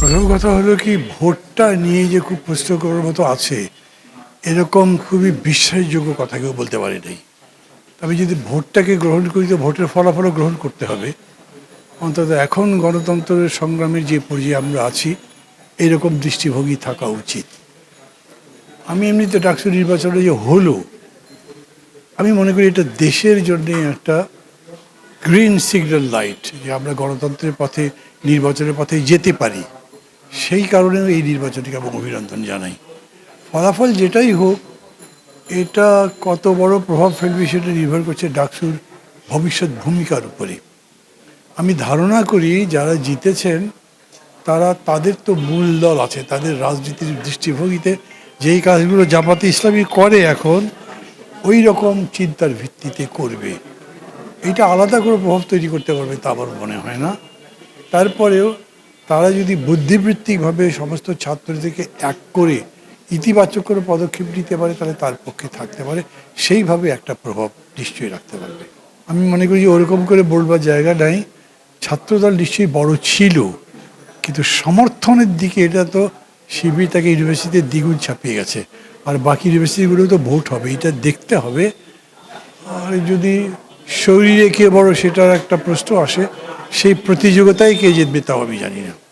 প্রথম কথা হলো কি, ভোটটা নিয়ে যে খুব প্রশ্ন করার মতো আছে, এরকম খুবই বিশ্বাসযোগ্য কথা কেউ বলতে পারে নাই। তবে যদি ভোটটাকে গ্রহণ করি, তো ভোটের ফলাফলও গ্রহণ করতে হবে। অন্তত এখন গণতন্ত্রের সংগ্রামের যে পর্যায়ে আমরা আছি, এরকম দৃষ্টিভঙ্গি থাকা উচিত। আমি এমনিতে ডাকসু নির্বাচনে যে হলো, আমি মনে করি এটা দেশের জন্যে একটা গ্রিন সিগন্যাল লাইট যে আমরা গণতন্ত্রের পথে, নির্বাচনের পথে যেতে পারি। সেই কারণেও এই নির্বাচনটিকে আমি অভিনন্দন জানাই। ফলাফল যেটাই হোক, এটা কত বড় প্রভাব ফেলবে সেটা নির্ভর করছে ডাকসুর ভবিষ্যৎ ভূমিকার উপরে। আমি ধারণা করি যারা জিতেছেন, তারা, তাদের তো মূল দল আছে, তাদের রাজনীতির দৃষ্টিভঙ্গিতে যেই কাজগুলো জামাতে ইসলামী করে এখন ওই রকম চিন্তার ভিত্তিতে করবে। এটা আলাদা করে প্রভাব তৈরি করতে পারবে তা আমার মনে হয় না। তারপরেও তারা যদি বুদ্ধিবৃত্তিকভাবে সমস্ত ছাত্রদেরকে এক করে ইতিবাচক করে পদক্ষেপ নিতে পারে, তাহলে তার পক্ষে থাকতে পারে। সেইভাবে একটা প্রভাব নিশ্চয়ই রাখতে পারবে। আমি মনে করি যে ওরকম করে বলবার জায়গা নাই। ছাত্রদল নিশ্চয়ই বড় ছিল, কিন্তু সমর্থনের দিকে এটা তো শিবির তাকে ইউনিভার্সিটিতে দ্বিগুণ ছাপিয়ে গেছে। আর বাকি ইউনিভার্সিটিগুলো তো ভোট হবে, এটা দেখতে হবে। আর যদি শরীরে কে বড় সেটার একটা প্রশ্ন আসে, সেই প্রতিযোগিতায় কে জিতবে তাও আমি জানি না।